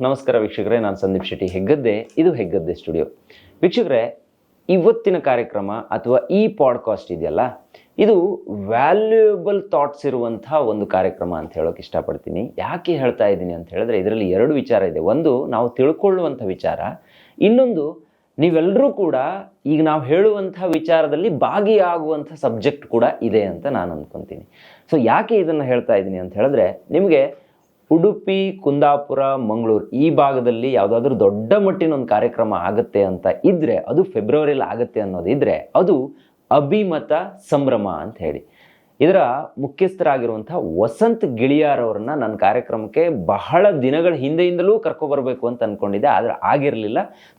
ನಮಸ್ಕಾರ ವೀಕ್ಷಕರೇ, ನಾನು ಸಂದೀಪ್ ಶೆಟ್ಟಿ, ಹೆಗ್ಗದ್ದೆ. ಇದು ಹೆಗ್ಗದ್ದೆ ಸ್ಟುಡಿಯೋ. ವೀಕ್ಷಕರೇ, ಇವತ್ತಿನ ಕಾರ್ಯಕ್ರಮ ಅಥವಾ ಈ ಪಾಡ್ಕಾಸ್ಟ್ ಇದೆಯಲ್ಲ? ಇದು ವ್ಯಾಲ್ಯೂಯಬಲ್ ಥಾಟ್ಸ್ ಇರುವಂಥ ಒಂದು ಕಾರ್ಯಕ್ರಮ ಅಂತ ಹೇಳೋಕೆ ಇಷ್ಟಪಡ್ತೀನಿ. ಯಾಕೆ ಹೇಳ್ತಾ ಇದ್ದೀನಿ ಅಂತ ಹೇಳಿದ್ರೆ, ಇದರಲ್ಲಿ ಎರಡು ವಿಚಾರ ಇದೆ. ಒಂದು, ನಾವು ತಿಳ್ಕೊಳ್ಳುವಂಥ ವಿಚಾರ. ಇನ್ನೊಂದು ನೀವೆಲ್ಲರೂ ಕೂಡ ಈಗ ನಾವು ಹೇಳುವಂಥ ವಿಚಾರದಲ್ಲಿ ಭಾಗಿಯಾಗುವಂಥ ಸಬ್ಜೆಕ್ಟ್ ಕೂಡ ಇದೆ ಅಂತ ನಾನು ಅಂದ್ಕೊತೀನಿ ಸೊ ಯಾಕೆ ಇದನ್ನು ಹೇಳ್ತಾ ಇದ್ದೀನಿ ಅಂತ ಹೇಳಿದ್ರೆ, ನಿಮಗೆ ಉಡುಪಿ, ಕುಂದಾಪುರ, ಮಂಗಳೂರು ಈ ಭಾಗದಲ್ಲಿ ಯಾವುದಾದ್ರೂ ದೊಡ್ಡ ಮಟ್ಟಿನ ಒಂದು ಕಾರ್ಯಕ್ರಮ ಆಗುತ್ತೆ ಅಂತ ಇದ್ರೆ ಅದು ಫೆಬ್ರವರಿಯಲ್ಲಿ ಆಗುತ್ತೆ ಅನ್ನೋದಿದ್ರೆ ಅದು ಅಭಿಮತ ಸಂಭ್ರಮ ಅಂತ ಹೇಳಿ. ಇದರ ಮುಖ್ಯಸ್ಥರಾಗಿರುವಂತಹ ವಸಂತ್ ಗಿಳಿಯಾರವ್ರನ್ನ ಅವರನ್ನ ನನ್ನ ಕಾರ್ಯಕ್ರಮಕ್ಕೆ ಬಹಳ ದಿನಗಳ ಹಿಂದೆಯಿಂದಲೂ ಕರ್ಕೊಬರ್ಬೇಕು ಅಂತ ಅನ್ಕೊಂಡಿದ್ದೆ ಆದರೆ ಆಗಿರಲಿಲ್ಲ.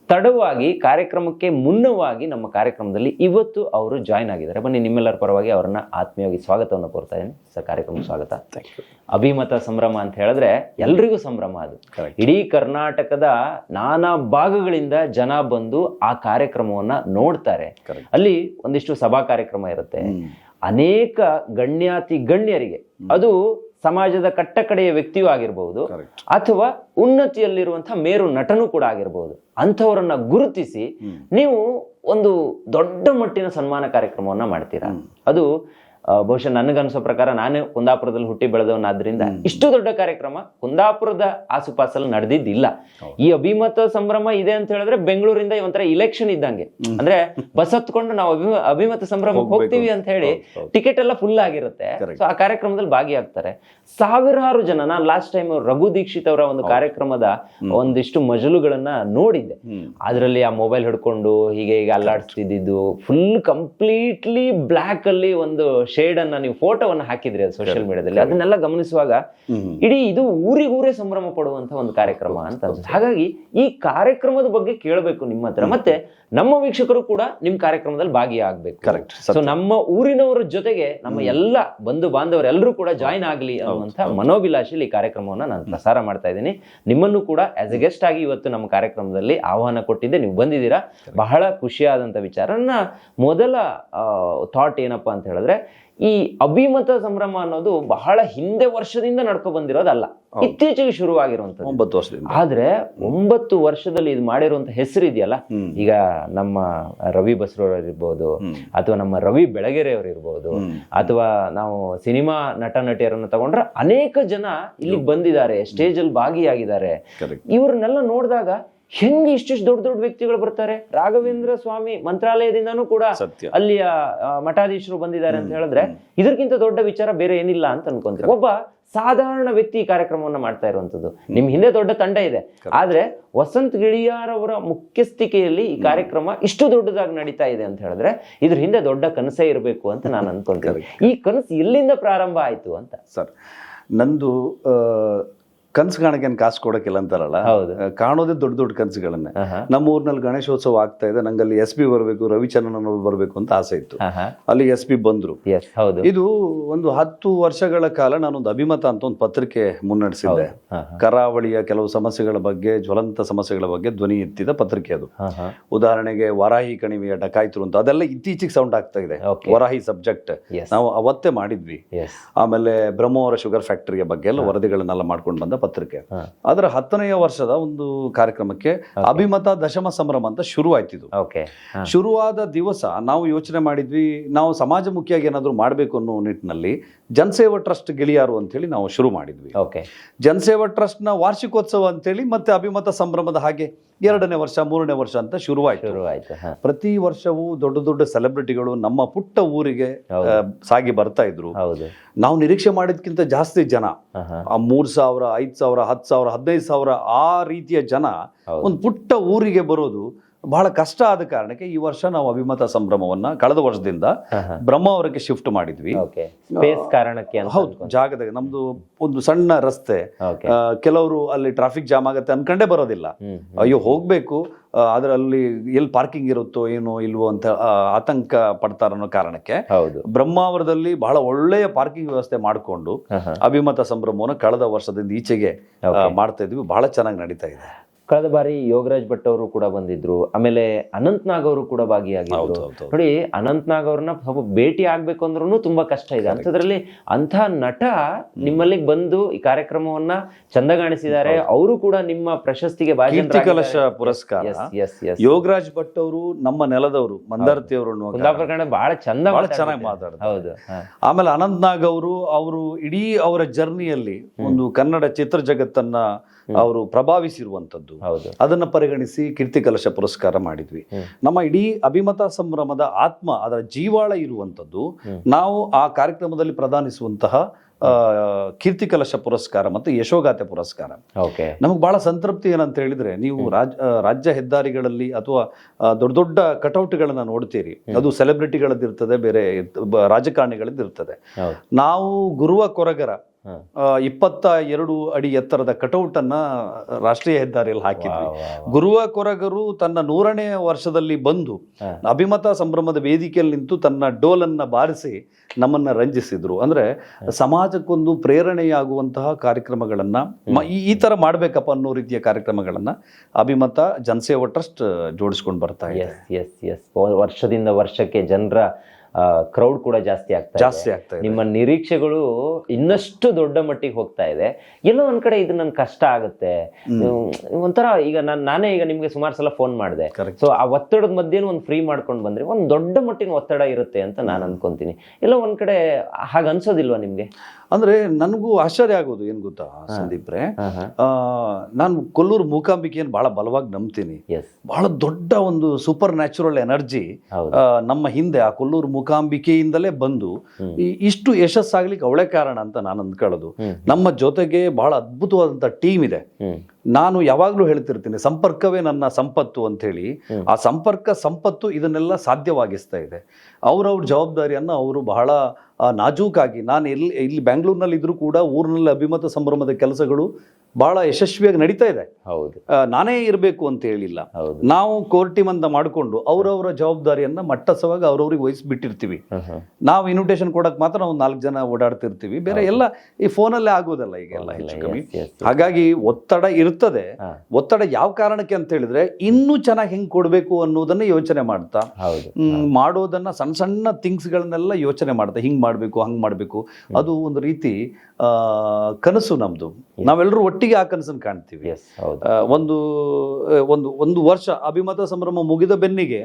ತಡವಾಗಿ ಕಾರ್ಯಕ್ರಮಕ್ಕೆ ಮುನ್ನವಾಗಿ ನಮ್ಮ ಕಾರ್ಯಕ್ರಮದಲ್ಲಿ ಇವತ್ತು ಅವರು ಜಾಯ್ನ್ ಆಗಿದ್ದಾರೆ. ಬನ್ನಿ ನಿಮ್ಮೆಲ್ಲರ ಪರವಾಗಿ ಅವರನ್ನ ಆತ್ಮೀಯವಾಗಿ ಸ್ವಾಗತವನ್ನು ಕೋರ್ತಾ ಇದ್ದೀನಿ. ಸರ್ ಕಾರ್ಯಕ್ರಮ ಸ್ವಾಗತ. ಅಭಿಮತ ಸಂಭ್ರಮ ಅಂತ ಹೇಳಿದ್ರೆ ಎಲ್ರಿಗೂ ಸಂಭ್ರಮ ಅದು. ಇಡೀ ಕರ್ನಾಟಕದ ನಾನಾ ಭಾಗಗಳಿಂದ ಜನ ಬಂದು ಆ ಕಾರ್ಯಕ್ರಮವನ್ನ ನೋಡ್ತಾರೆ. ಅಲ್ಲಿ ಒಂದಿಷ್ಟು ಸಭಾ ಕಾರ್ಯಕ್ರಮ ಇರುತ್ತೆ. ಅನೇಕ ಗಣ್ಯಾತಿ ಗಣ್ಯರಿಗೆ ಅದು ಸಮಾಜದ ಕಟ್ಟಕಡೆಯ ವ್ಯಕ್ತಿಯೂ ಆಗಿರಬಹುದು ಅಥವಾ ಉನ್ನತಿಯಲ್ಲಿರುವಂತಹ ಮೇರು ನಟನೂ ಕೂಡ ಆಗಿರಬಹುದು ಅಂಥವರನ್ನ ಗುರುತಿಸಿ ನೀವು ಒಂದು ದೊಡ್ಡ ಮಟ್ಟಿನ ಸನ್ಮಾನ ಕಾರ್ಯಕ್ರಮವನ್ನ ಮಾಡ್ತೀರಾ. ಅದು ಬಹುಶಃ ನನಗನ್ಸೋ ಪ್ರಕಾರ ನಾನೇ ಕುಂದಾಪುರದಲ್ಲಿ ಹುಟ್ಟಿ ಬೆಳೆದವನಾದ್ರಿಂದ ಇಷ್ಟು ದೊಡ್ಡ ಕಾರ್ಯಕ್ರಮ ಕುಂದಾಪುರದ ಆಸುಪಾಸಲ್ಲಿ ನಡೆದಿದ್ದಿಲ್ಲ. ಈ ಅಭಿಮತ ಸಂಭ್ರಮ ಇದೆ ಅಂತ ಹೇಳಿದ್ರೆ ಬೆಂಗಳೂರಿಂದ ಒಂಥರ ಇಲೆಕ್ಷನ್ ಇದ್ದಂಗೆ. ಅಂದ್ರೆ ಬಸ್ ಹತ್ಕೊಂಡು ನಾವು ಅಭಿಮ- ಅಭಿಮತ ಸಂಭ್ರಮಕ್ಕೆ ಹೋಗ್ತೀವಿ ಅಂತ ಹೇಳಿ ಟಿಕೆಟ್ ಎಲ್ಲ ಫುಲ್ ಆಗಿರುತ್ತೆ. ಸೊ ಆ ಕಾರ್ಯಕ್ರಮದಲ್ಲಿ ಭಾಗಿಯಾಗ್ತಾರೆ. ಸಾವಿರಾರು ಜನ ನಾನು ಲಾಸ್ಟ್ ಟೈಮ್ ರಘು ದೀಕ್ಷಿತ್ ಅವರ ಒಂದು ಕಾರ್ಯಕ್ರಮದ ಒಂದಿಷ್ಟು ಮಜಲುಗಳನ್ನ ನೋಡಿದ್ದೆ. ಅದರಲ್ಲಿ ಆ ಮೊಬೈಲ್ ಹಿಡ್ಕೊಂಡು ಹೀಗೆ ಹೀಗೆ ಅಲ್ಲಾಡಿಸ್ತಿದ್ದು ಫುಲ್ ಕಂಪ್ಲೀಟ್ಲಿ ಬ್ಲ್ಯಾಕ್ ಅಲ್ಲಿ ಒಂದು ಶೇಡ್ ಅನ್ನ ನೀವು ಫೋಟೋವನ್ನು ಹಾಕಿದ್ರಿ ಅದು ಸೋಷಿಯಲ್ ಮೀಡಿಯಾದಲ್ಲಿ ಅದನ್ನೆಲ್ಲ ಗಮನಿಸುವಾಗ ಇಡೀ ಇದು ಊರಿಗೂರೇ ಸಂಭ್ರಮ ಪಡುವಂತ ಒಂದು ಕಾರ್ಯಕ್ರಮ ಅಂತ ಅನ್ಸುತ್ತೆ. ಹಾಗಾಗಿ ಈ ಕಾರ್ಯಕ್ರಮದ ಬಗ್ಗೆ ಕೇಳಬೇಕು ನಿಮ್ಮ ಹತ್ರ. ಮತ್ತೆ ನಮ್ಮ ವೀಕ್ಷಕರು ಕೂಡ ನಿಮ್ ಕಾರ್ಯಕ್ರಮದಲ್ಲಿ ಭಾಗಿಯಾಗಬೇಕು. ಕರೆಕ್ಟ್ ಸೊ ನಮ್ಮ ಊರಿನವರ ಜೊತೆಗೆ ನಮ್ಮ ಎಲ್ಲ ಬಂಧು ಬಾಂಧವರೆಲ್ಲರೂ ಕೂಡ ಜಾಯ್ನ್ ಆಗಲಿ ಅನ್ನುವಂಥ ಮನೋಭಿಲಾಷೆಯಲ್ಲಿ ಈ ಕಾರ್ಯಕ್ರಮವನ್ನು ನಾನು ಪ್ರಸಾರ ಮಾಡ್ತಾ ಇದ್ದೀನಿ. ನಿಮ್ಮನ್ನು ಕೂಡ ಆಸ್ ಎ ಗೆಸ್ಟ್ ಆಗಿ ಇವತ್ತು ನಮ್ಮ ಕಾರ್ಯಕ್ರಮದಲ್ಲಿ ಆಹ್ವಾನ ಕೊಟ್ಟಿದ್ದೆ. ನೀವು ಬಂದಿದ್ದೀರಾ. ಬಹಳ ಖುಷಿಯಾದಂಥ ವಿಚಾರ. ನನ್ನ ಮೊದಲ ಥಾಟ್ ಏನಪ್ಪಾ ಅಂತ ಹೇಳಿದ್ರೆ ಈ ಅಭಿಮತ ಸಂಭ್ರಮ ಅನ್ನೋದು ಬಹಳ ಹಿಂದೆ ವರ್ಷದಿಂದ ನಡ್ಕೊ ಬಂದಿರೋದಲ್ಲ. ಇತ್ತೀಚೆಗೆ ಶುರುವಾಗಿರುವಂಥದ್ದು. ಒಂಬತ್ತು ವರ್ಷದಿಂದ. ಆದ್ರೆ ಒಂಬತ್ತು ವರ್ಷದಲ್ಲಿ ಇದು ಮಾಡಿರುವಂತ ಹೆಸರು ಇದೆಯಲ್ಲ? ಈಗ ನಮ್ಮ ರವಿ ಬಸ್ರೂರ್ ಇರ್ಬೋದು ಅಥವಾ ನಮ್ಮ ರವಿ ಬೆಳಗೆರೆ ಅವರು ಇರ್ಬೋದು ಅಥವಾ ನಾವು ಸಿನಿಮಾ ನಟ ನಟಿಯರನ್ನ ತಗೊಂಡ್ರೆ ಅನೇಕ ಜನ ಇಲ್ಲಿ ಬಂದಿದ್ದಾರೆ ಸ್ಟೇಜ್ ಅಲ್ಲಿ ಭಾಗಿಯಾಗಿದ್ದಾರೆ. ಇವ್ರನ್ನೆಲ್ಲ ನೋಡಿದಾಗ ಹೆಂಗೆ ಇಷ್ಟಿಷ್ಟು ದೊಡ್ಡ ದೊಡ್ಡ ವ್ಯಕ್ತಿಗಳು ಬರ್ತಾರೆ? ರಾಘವೇಂದ್ರ ಸ್ವಾಮಿ ಮಂತ್ರಾಲಯದಿಂದನೂ ಕೂಡ. ಅಲ್ಲಿಯ ಮಠಾಧೀಶರು ಬಂದಿದ್ದಾರೆ ಅಂತ ಹೇಳಿದ್ರೆ ಇದಕ್ಕಿಂತ ದೊಡ್ಡ ವಿಚಾರ ಬೇರೆ ಏನಿಲ್ಲ ಅಂತ ಅನ್ಕೊಂತಾರೆ. ಒಬ್ಬ ಸಾಧಾರಣ ವ್ಯಕ್ತಿ ಈ ಕಾರ್ಯಕ್ರಮವನ್ನ ಮಾಡ್ತಾ ಇರುವಂತದ್ದು ನಿಮ್ ಹಿಂದೆ ದೊಡ್ಡ ತಂಡ ಇದೆ. ಆದ್ರೆ ವಸಂತ್ ಗಿಳಿಯಾರ್ ಅವರ ಮುಖ್ಯಸ್ಥಿಕೆಯಲ್ಲಿ ಈ ಕಾರ್ಯಕ್ರಮ ಇಷ್ಟು ದೊಡ್ಡದಾಗಿ ನಡೀತಾ ಇದೆ ಅಂತ ಹೇಳಿದ್ರೆ ಇದ್ರ ಹಿಂದೆ ದೊಡ್ಡ ಕನಸೇ ಇರಬೇಕು ಅಂತ ನಾನು ಅನ್ಕೊಂತೀನಿ. ಈ ಕನಸು ಎಲ್ಲಿಂದ ಪ್ರಾರಂಭ ಆಯ್ತು ಅಂತ? ಸರ್ ನಂದು ಕನ್ಸು ಕಾಣಕ್ಕೆ ಕಾಸು ಕೊಡಕ್ಕಿಲ್ಲ ಅಂತಾರಲ್ಲ ಕಾಣೋದೇ ದೊಡ್ಡ ದೊಡ್ಡ ಕನಸುಗಳನ್ನೇ. ನಮ್ಮ ಊರಿನಲ್ಲಿ ಗಣೇಶೋತ್ಸವ ಆಗ್ತಾ ಇದೆ ನಂಗಲ್ಲಿ ಎಸ್ ಪಿ ಬರಬೇಕು ರವಿಚಂದ್ರನ್ ಅವರು ಬರಬೇಕು ಅಂತ ಆಸೆ ಇತ್ತು. ಅಲ್ಲಿ ಎಸ್ ಪಿ ಬಂದ್ರು. ಹೌದು. ಇದು ಒಂದು ಹತ್ತು ವರ್ಷಗಳ ಕಾಲ ನಾನೊಂದು ಅಭಿಮತ ಅಂತ ಒಂದು ಪತ್ರಿಕೆ ಮುನ್ನಡೆಸಿದ್ದೆ. ಕರಾವಳಿಯ ಕೆಲವು ಸಮಸ್ಯೆಗಳ ಬಗ್ಗೆ ಜ್ವಲಂತ ಸಮಸ್ಯೆಗಳ ಬಗ್ಗೆ ಧ್ವನಿ ಎತ್ತಿದ ಪತ್ರಿಕೆ ಅದು. ಉದಾಹರಣೆಗೆ ವರಾಹಿ ಕಣಿವೆಯ ಡಕಾಯ್ತರು ಅಂತ ಅದೆಲ್ಲ ಇತ್ತೀಚೆಗೆ ಸೌಂಡ್ ಆಗ್ತಾ ಇದೆ. ವರಾಹಿ ಸಬ್ಜೆಕ್ಟ್. ನಾವು ಅವತ್ತೇ ಮಾಡಿದ್ವಿ. ಆಮೇಲೆ ಬ್ರಹ್ಮವರ ಶುಗರ್ ಫ್ಯಾಕ್ಟರಿಯ ಬಗ್ಗೆ ಎಲ್ಲ ವರದಿಗಳನ್ನೆಲ್ಲ ಮಾಡ್ಕೊಂಡು ಬಂದ ಪತ್ರಿಕೆ. ಅದರ ಹತ್ತನೆಯ ವರ್ಷದ ಒಂದು ಕಾರ್ಯಕ್ರಮಕ್ಕೆ ಅಭಿಮತ ದಶಮ ಸಂಭ್ರಮ ಅಂತ ಶುರುವಾಯ್ತಿದ್ದು ಓಕೆ. ಶುರುವಾದ ದಿವಸ ನಾವು ಯೋಚನೆ ಮಾಡಿದ್ವಿ ನಾವು ಸಮಾಜಮುಖಿಯಾಗಿ ಏನಾದರೂ ಮಾಡಬೇಕು ಅನ್ನೋ ನಿಟ್ಟಿನಲ್ಲಿ ಜನಸೇವಾ ಟ್ರಸ್ಟ್ ಗೆಳೆಯರು ಅಂತೇಳಿ ನಾವು ಶುರು ಮಾಡಿದ್ವಿ. ಓಕೆ. ಜನಸೇವಾ ಟ್ರಸ್ಟ್ನ ವಾರ್ಷಿಕೋತ್ಸವ ಅಂತೇಳಿ ಮತ್ತೆ ಅಭಿಮತ ಸಂಭ್ರಮದ ಹಾಗೆ ಎರಡನೇ ವರ್ಷ ಮೂರನೇ ವರ್ಷ ಅಂತ ಶುರುವಾಯ್ತು. ಶುರುವಾಯಿತು ಪ್ರತಿ ವರ್ಷವೂ ದೊಡ್ಡ ದೊಡ್ಡ ಸೆಲೆಬ್ರಿಟಿಗಳು ನಮ್ಮ ಪುಟ್ಟ ಊರಿಗೆ ಸಾಗಿ ಬರ್ತಾ ಇದ್ರು. ನಾವು ನಿರೀಕ್ಷೆ ಮಾಡಿದ್ಕಿಂತ ಜಾಸ್ತಿ ಜನ. ಆ ಮೂರ್ ಸಾವಿರ ಐದ್ ಸಾವಿರ ಹತ್ತು ಸಾವಿರ ಹದಿನೈದು ಸಾವಿರ ಆ ರೀತಿಯ ಜನ. ಒಂದು ಪುಟ್ಟ ಊರಿಗೆ ಬರೋದು ಬಹಳ ಕಷ್ಟ ಆದ ಕಾರಣಕ್ಕೆ ಈ ವರ್ಷ ನಾವು ಅಭಿಮತ ಸಂಭ್ರಮವನ್ನ ಕಳೆದ ವರ್ಷದಿಂದ ಬ್ರಹ್ಮಾವರಕ್ಕೆ ಶಿಫ್ಟ್ ಮಾಡಿದ್ವಿ. ಸ್ಪೇಸ್ ಕಾರಣಕ್ಕೆ ಹೌದು ಜಾಗದಾಗ ನಮ್ದು ಒಂದು ಸಣ್ಣ ರಸ್ತೆ. ಕೆಲವರು ಅಲ್ಲಿ ಟ್ರಾಫಿಕ್ ಜಾಮ್ ಆಗತ್ತೆ ಅನ್ಕೊಂಡೇ ಬರೋದಿಲ್ಲ. ಅಯ್ಯೋ ಹೋಗ್ಬೇಕು. ಅದರಲ್ಲಿ ಎಲ್ಲಿ ಪಾರ್ಕಿಂಗ್ ಇರುತ್ತೋ ಏನೋ ಇಲ್ವೋ ಅಂತ ಆತಂಕ ಪಡ್ತಾರ ಅನ್ನೋ ಕಾರಣಕ್ಕೆ ಬ್ರಹ್ಮಾವರದಲ್ಲಿ ಬಹಳ ಒಳ್ಳೆಯ ಪಾರ್ಕಿಂಗ್ ವ್ಯವಸ್ಥೆ ಮಾಡಿಕೊಂಡು ಅಭಿಮತ ಸಂಭ್ರಮವನ್ನು ಕಳೆದ ವರ್ಷದಿಂದ ಈಚೆಗೆ ಮಾಡ್ತಾ ಇದ್ವಿ. ಬಹಳ ಚೆನ್ನಾಗಿ ನಡೀತಾ ಇದೆ. ಕಳೆದ ಬಾರಿ ಯೋಗರಾಜ್ ಭಟ್ ಅವರು ಕೂಡ ಬಂದಿದ್ರು ಆಮೇಲೆ ಅನಂತ್ ನಾಗ್ ಅವರು ಕೂಡ ಭಾಗಿಯಾಗಿದ್ರು. ನೋಡಿ ಅನಂತ್ ನಾಗ್ ಅವ್ರನ್ನ ಸ್ವಲ್ಪ ಭೇಟಿ ಆಗ್ಬೇಕು ಅಂದ್ರೂ ತುಂಬಾ ಕಷ್ಟ ಇದೆ. ಅಂಥದ್ರಲ್ಲಿ ಅಂತ ನಟ ನಿಮ್ಮಲ್ಲಿ ಬಂದು ಈ ಕಾರ್ಯಕ್ರಮವನ್ನ ಚಂದಗಾಣಿಸಿದ್ದಾರೆ. ಅವರು ಕೂಡ ನಿಮ್ಮ ಪ್ರಶಸ್ತಿಗೆ ಕಲಶ ಪುರಸ್ಕಾರ. ಯೋಗರಾಜ್ ಭಟ್ ಅವರು ನಮ್ಮ ನೆಲದವರು ಮಂದಾರತಿ ಅವರು ಬಹಳ ಚಂದ ಬಹಳ. ಚೆನ್ನಾಗಿ ಮಾತಾಡ್ತಾರೆ. ಹೌದು ಆಮೇಲೆ ಅನಂತ್ ನಾಗ್ ಅವರು ಅವರು ಇಡೀ ಅವರ ಜರ್ನಿಯಲ್ಲಿ ಒಂದು ಕನ್ನಡ ಚಿತ್ರ ಜಗತ್ತನ್ನ ಅವರು ಪ್ರಭಾವಿಸಿರುವಂತದ್ದು ಹೌದು. ಅದನ್ನ ಪರಿಗಣಿಸಿ ಕೀರ್ತಿ ಕಲಶ ಪುರಸ್ಕಾರ ಮಾಡಿದ್ವಿ. ನಮ್ಮ ಇಡೀ ಅಭಿಮತ ಸಂಭ್ರಮದ ಆತ್ಮ ಅದರ ಜೀವಾಳ ಇರುವಂತದ್ದು ನಾವು ಆ ಕಾರ್ಯಕ್ರಮದಲ್ಲಿ ಪ್ರದಾನಿಸುವಂತಹ ಕೀರ್ತಿ ಕಲಶ ಪುರಸ್ಕಾರ ಮತ್ತು ಯಶೋಗಾತೆ ಪುರಸ್ಕಾರ. ಓಕೆ. ನಮಗೆ ಬಹಳ ಸಂತೃಪ್ತಿ ಏನಂತ ಹೇಳಿದ್ರೆ ನೀವು ರಾಜ್ ರಾಜ್ಯ ಹೆದ್ದಾರಿಗಳಲ್ಲಿ ಅಥವಾ ದೊಡ್ಡ ದೊಡ್ಡ ಕಟೌಟ್ಗಳನ್ನ ನೋಡ್ತೀರಿ. ಅದು ಸೆಲೆಬ್ರಿಟಿಗಳದ್ದಿರ್ತದೆ ಬೇರೆ ರಾಜಕಾರಣಿಗಳದ್ದು ಇರ್ತದೆ ರಾಜಕಾರಣಿಗಳದ್ದಿರ್ತದೆ ನಾವು ಗುರುವ ಕೊರಗರ ಇಪ್ಪತ್ತ ಎರಡು ಅಡಿ ಎತ್ತರದ ಕಟೌಟ್ ಅನ್ನ ರಾಷ್ಟ್ರೀಯ ಹೆದ್ದಾರಿಯಲ್ಲಿ ಹಾಕಿದ್ವಿ. ಗುರುವ ಕೊರಗರು ತನ್ನ ನೂರನೇ ವರ್ಷದಲ್ಲಿ ಬಂದು. ಅಭಿಮತ ಸಂಭ್ರಮದ ವೇದಿಕೆಯಲ್ಲಿ ನಿಂತು ತನ್ನ ಡೋಲನ್ನ ಬಾರಿಸಿ ನಮ್ಮನ್ನ ರಂಜಿಸಿದ್ರು. ಅಂದ್ರೆ ಸಮಾಜಕ್ಕೊಂದು ಪ್ರೇರಣೆಯಾಗುವಂತಹ ಕಾರ್ಯಕ್ರಮಗಳನ್ನ ಈ ತರ ಮಾಡ್ಬೇಕಪ್ಪ ಅನ್ನೋ ರೀತಿಯ ಕಾರ್ಯಕ್ರಮಗಳನ್ನ ಅಭಿಮತ ಜನಸೇವಾ ಟ್ರಸ್ಟ್ ಜೋಡಿಸ್ಕೊಂಡು ಬರ್ತಾ ಇದೆ. ಎಸ್ ಎಸ್ ಎಸ್ ವರ್ಷದಿಂದ ವರ್ಷಕ್ಕೆ ಜನರ ಕ್ರೌಡ್ ಕೂಡ ಜಾಸ್ತಿ ಆಗ್ತಾ. ಜಾಸ್ತಿ ಆಗ್ತಾ ಇದೆ. ನಿಮ್ಮ ನಿರೀಕ್ಷೆಗಳು ಇನ್ನಷ್ಟು ದೊಡ್ಡ ಮಟ್ಟಿಗೆ ಹೋಗ್ತಾ ಇದೆ. ಎಲ್ಲೋ ಒಂದ್ ಕಡೆ ಇದು ನನ್ ಕಷ್ಟ ಆಗುತ್ತೆ. ಹ್ಮ್, ಒಂಥರ ಈಗ ನಾನು ನಾನೇ ಈಗ ನಿಮ್ಗೆ ಸುಮಾರು ಸಲ ಫೋನ್ ಮಾಡಿದೆ. Correct. ಸೊ ಆ ಒತ್ತಡದ ಮಧ್ಯೆ ಒಂದು ಫ್ರೀ ಮಾಡ್ಕೊಂಡು ಬಂದ್ರೆ ಒಂದ್ ದೊಡ್ಡ ಮಟ್ಟಿನ ಒತ್ತಡ ಇರುತ್ತೆ ಅಂತ ನಾನು ಅನ್ಕೊಂತೀನಿ. ಎಲ್ಲೋ ಒಂದ್ ಕಡೆ ಹಾಗ ಅನ್ಸೋದಿಲ್ವಾ ನಿಮ್ಗೆ? ಅಂದ್ರೆ ನನಗೂ ಆಶ್ಚರ್ಯ ಆಗೋದು ಏನ್ ಗೊತ್ತಾ ಸಂದೀಪ್ರೆ ಆ, ನಾನು ಕೊಲ್ಲೂರು ಮೂಕಾಂಬಿಕೆಯನ್ನು ಬಹಳ ಬಲವಾಗಿ ನಂಬ್ತೀನಿ. ಎಸ್ ಬಹಳ ದೊಡ್ಡ ಒಂದು ಸೂಪರ್ ನ್ಯಾಚುರಲ್ ಎನರ್ಜಿ ಹೌದು ನಮ್ಮ ಹಿಂದೆ ಆ ಕೊಲ್ಲೂರು ಮೂಕಾಂಬಿಕೆಯಿಂದಲೇ ಬಂದು ಇಷ್ಟು ಯಶಸ್ಸಾಗ್ಲಿಕ್ಕೆ ಅವಳೇ ಕಾರಣ ಅಂತ ನಾನು ಅಂದ್ಕೊಳ್ಳೋದು. ನಮ್ಮ ಜೊತೆಗೆ ಬಹಳ ಅದ್ಭುತವಾದಂಥ ಟೀಮ್ ಇದೆ. ನಾನು ಯಾವಾಗಲೂ ಹೇಳ್ತಿರ್ತೀನಿ ಸಂಪರ್ಕವೇ ನನ್ನ ಸಂಪತ್ತು ಅಂತ ಹೇಳಿ ಆ ಸಂಪರ್ಕ ಸಂಪತ್ತು ಇದನ್ನೆಲ್ಲ ಸಾಧ್ಯವಾಗಿಸ್ತಾ ಇದೆ. ಅವ್ರವ್ರ ಜವಾಬ್ದಾರಿಯನ್ನು ಅವರು ಬಹಳ ನಾಜೂಕಾಗಿ ನಾನು ಎಲ್ಲಿ ಇಲ್ಲಿ ಬ್ಯಾಂಗ್ಳೂರ್ನಲ್ಲಿ ಇದ್ರೂ ಕೂಡ ಊರಿನಲ್ಲಿ ಅಭಿಮತ ಸಂಭ್ರಮದ ಕೆಲಸಗಳು ಬಹಳ ಯಶಸ್ವಿಯಾಗಿ ನಡೀತಾ ಇದೆ. ಹೌದು. ನಾನೇ ಇರಬೇಕು ಅಂತ ಹೇಳಿಲ್ಲ. ನಾವು ಕೋರ್ಟಿ ಮಂದ ಮಾಡಿಕೊಂಡು ಅವರವರ ಜವಾಬ್ದಾರಿಯನ್ನ ಮಟ್ಟಸವಾಗಿ ಅವ್ರವ್ರಿಗೆ ವಹಿಸ್ಬಿಟ್ಟಿರ್ತೀವಿ. ನಾವು ಇನ್ವಿಟೇಷನ್ ಕೊಡಕ್ ಮಾತ್ರ ನಾವು ನಾಲ್ಕು ಜನ ಓಡಾಡ್ತಿರ್ತೀವಿ. ಬೇರೆ ಎಲ್ಲ ಈ ಫೋನಲ್ಲೇ ಆಗೋದಲ್ಲ ಈಗೆಲ್ಲ ಹೆಚ್ಚು ಕಮ್ಮಿ. ಹಾಗಾಗಿ ಒತ್ತಡ ಇರ್ತದೆ. ಒತ್ತಡ ಯಾವ ಕಾರಣಕ್ಕೆ ಅಂತ ಹೇಳಿದ್ರೆ ಇನ್ನೂ ಚೆನ್ನಾಗಿ ಹೆಂಗ್ ಕೊಡ್ಬೇಕು ಅನ್ನೋದನ್ನ ಯೋಚನೆ ಮಾಡ್ತಾ. ಮಾಡೋದನ್ನ ಸಣ್ಣ ಸಣ್ಣ ಥಿಂಗ್ಸ್ಗಳನ್ನೆಲ್ಲ ಯೋಚನೆ ಮಾಡ್ತಾ. ಹಿಂಗ್ ಮಾಡ್ಬೇಕು ಹಂಗ್ ಮಾಡ್ಬೇಕು. ಅದು ಒಂದು ರೀತಿ ಕನಸು ನಮ್ದು. ನಾವೆಲ್ಲರೂ ಒಟ್ಟಿಗೆ ಆ ಕನಸನ್ನು ಕಾಣ್ತೀವಿ. ಎಸ್ ಹೌದು. ಒಂದು ಒಂದು ಒಂದು ವರ್ಷ ಅಭಿಮತ ಸಂಭ್ರಮ ಮುಗಿದ ಬೆನ್ನಿಗೆ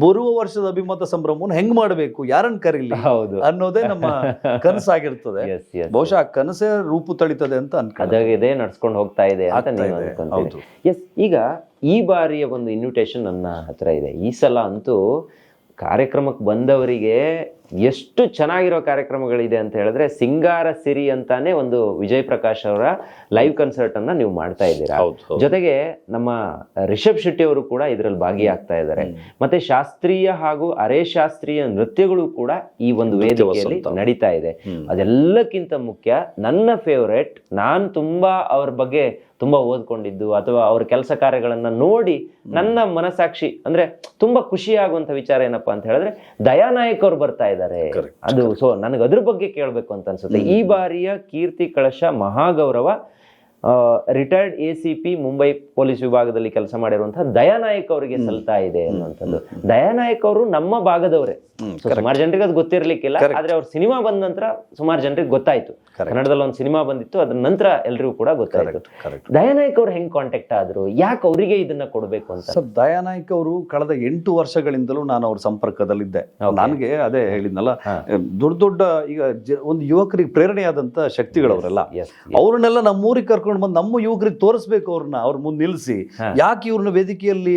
ಬರುವ ವರ್ಷದ ಅಭಿಮತ ಸಂಭ್ರಮವನ್ನು ಹೆಂಗ್ ಮಾಡಬೇಕು? ಯಾರನ್ನ ಕರೀಲಿ ಹೌದು. ಅನ್ನೋದೇ ನಮ್ಮ ಕನಸಾಗಿರ್ತದೆ. ಬಹುಶಃ ಆ ಕನಸೇ ರೂಪು ತಳಿತದೆ ಅಂತ ಅನ್ಕೊಂಡು. ಅದಾಗಿದೆ ನಡ್ಸ್ಕೊಂಡು ಹೋಗ್ತಾ ಇದೆ ಅಂತ. ಎಸ್ ಈಗ ಈ ಬಾರಿಯ ಒಂದು ಇನ್ವಿಟೇಷನ್ ನನ್ನ ಹತ್ರ ಇದೆ. ಈ ಸಲ ಅಂತೂ ಕಾರ್ಯಕ್ರಮಕ್ಕೆ ಬಂದವರಿಗೆ ಎಷ್ಟು ಚೆನ್ನಾಗಿರೋ ಕಾರ್ಯಕ್ರಮಗಳಿದೆ ಅಂತ ಹೇಳಿದ್ರೆ ಸಿಂಗಾರ ಸಿರಿ ಅಂತಾನೆ ಒಂದು ವಿಜಯ್ ಪ್ರಕಾಶ್ ಅವರ ಲೈವ್ ಕನ್ಸರ್ಟ್ ಅನ್ನ ನೀವು ಮಾಡ್ತಾ ಇದ್ದೀರಾ. ಜೊತೆಗೆ ನಮ್ಮ ರಿಷಬ್ ಶೆಟ್ಟಿ ಅವರು ಕೂಡ ಇದರಲ್ಲಿ ಭಾಗಿಯಾಗ್ತಾ ಇದ್ದಾರೆ. ಮತ್ತೆ ಶಾಸ್ತ್ರೀಯ ಹಾಗೂ ಅರೆ ಶಾಸ್ತ್ರೀಯ ನೃತ್ಯಗಳು ಕೂಡ ಈ ಒಂದು ವೇದಿಕೆಯಲ್ಲಿ ನಡೀತಾ ಇದೆ. ಅದೆಲ್ಲಕ್ಕಿಂತ ಮುಖ್ಯ ನನ್ನ ಫೇವರೇಟ್ ನಾನು ತುಂಬಾ ಅವ್ರ ಬಗ್ಗೆ ತುಂಬಾ ಓದ್ಕೊಂಡಿದ್ದು ಅಥವಾ ಅವ್ರ ಕೆಲಸ ಕಾರ್ಯಗಳನ್ನ ನೋಡಿ ನನ್ನ ಮನಸಾಕ್ಷಿ ಅಂದ್ರೆ ತುಂಬಾ ಖುಷಿ ಆಗುವಂತ ವಿಚಾರ ಏನಪ್ಪಾ ಅಂತ ಹೇಳಿದ್ರೆ ದಯಾನಾಯಕ್ ಅವ್ರು ಬರ್ತಾ ಇದ್ದಾರೆ. Correct, ಅದು ಸೊ ನನಗೆ ಅದ್ರ ಬಗ್ಗೆ ಕೇಳಬೇಕು ಅಂತ ಅನ್ಸುತ್ತೆ. ಈ ಬಾರಿಯ ಕೀರ್ತಿ ಕಳಶ ಮಹಾಗೌರವ retired A C P Mumbai police ವಿಭಾಗದಲ್ಲಿ ಕೆಲಸ ಮಾಡಿರುವಂತಹ ದಯಾನಾಯಕ್ ಅವರಿಗೆ ಸಲ್ತಾ ಇದೆ ಅನ್ನುವಂಥದ್ದು. ದಯಾನಾಯಕ್ ಅವರು ನಮ್ಮ ಭಾಗದವರೇ. ಸುಮಾರು ಜನರಿಗೆ ಅದು ಗೊತ್ತಿರಲಿಕ್ಕಿಲ್ಲ ಆದ್ರೆ ಅವ್ರ ಸಿನಿಮಾ ಬಂದ ನಂತರ ಸುಮಾರು ಜನರಿಗೆ ಗೊತ್ತಾಯ್ತು. ಕನ್ನಡದಲ್ಲಿ ಒಂದು ಸಿನಿಮಾ ಬಂದಿತ್ತು ಅದ್ರ ನಂತರ ಎಲ್ರಿಗೂ ಕೂಡ ಗೊತ್ತಾಯ್ತು. ದಯಾನಾಯಕ್ ಅವ್ರು ಹೆಂಗ್ ಕಾಂಟ್ಯಾಕ್ಟ್ ಆದ್ರು ಯಾಕೆ ಅವರಿಗೆ ಇದನ್ನ ಕೊಡಬೇಕು ಅಂತ? ಸರ್ ದಯಾನಾಯಕ್ ಅವರು ಕಳೆದ ಎಂಟು ವರ್ಷಗಳಿಂದಲೂ ನಾನು ಅವ್ರ ಸಂಪರ್ಕದಲ್ಲಿದ್ದೆ. ನನಗೆ ಅದೇ ಹೇಳಿದ್ನಲ್ಲ. ದೊಡ್ಡ ದೊಡ್ಡ ಈಗ ಒಂದು ಯುವಕರಿಗೆ ಪ್ರೇರಣೆಯಾದಂತ ಶಕ್ತಿಗಳವರೆಲ್ಲ. ಅವ್ರನ್ನೆಲ್ಲ ನಮ್ಮ ಊರಿಗೆ ಕರ್ಕೊಂಡು ಬಂದು ನಮ್ಮ ಯುವಕರಿಗೆ ತೋರಿಸ್ಬೇಕು ಅವ್ರನ್ನ ಅವ್ರ ಮುಂದೆ ನಿಲ್ಲಿಸಿ. ಯಾಕೆ ಇವ್ರನ್ನ ವೇದಿಕೆಯಲ್ಲಿ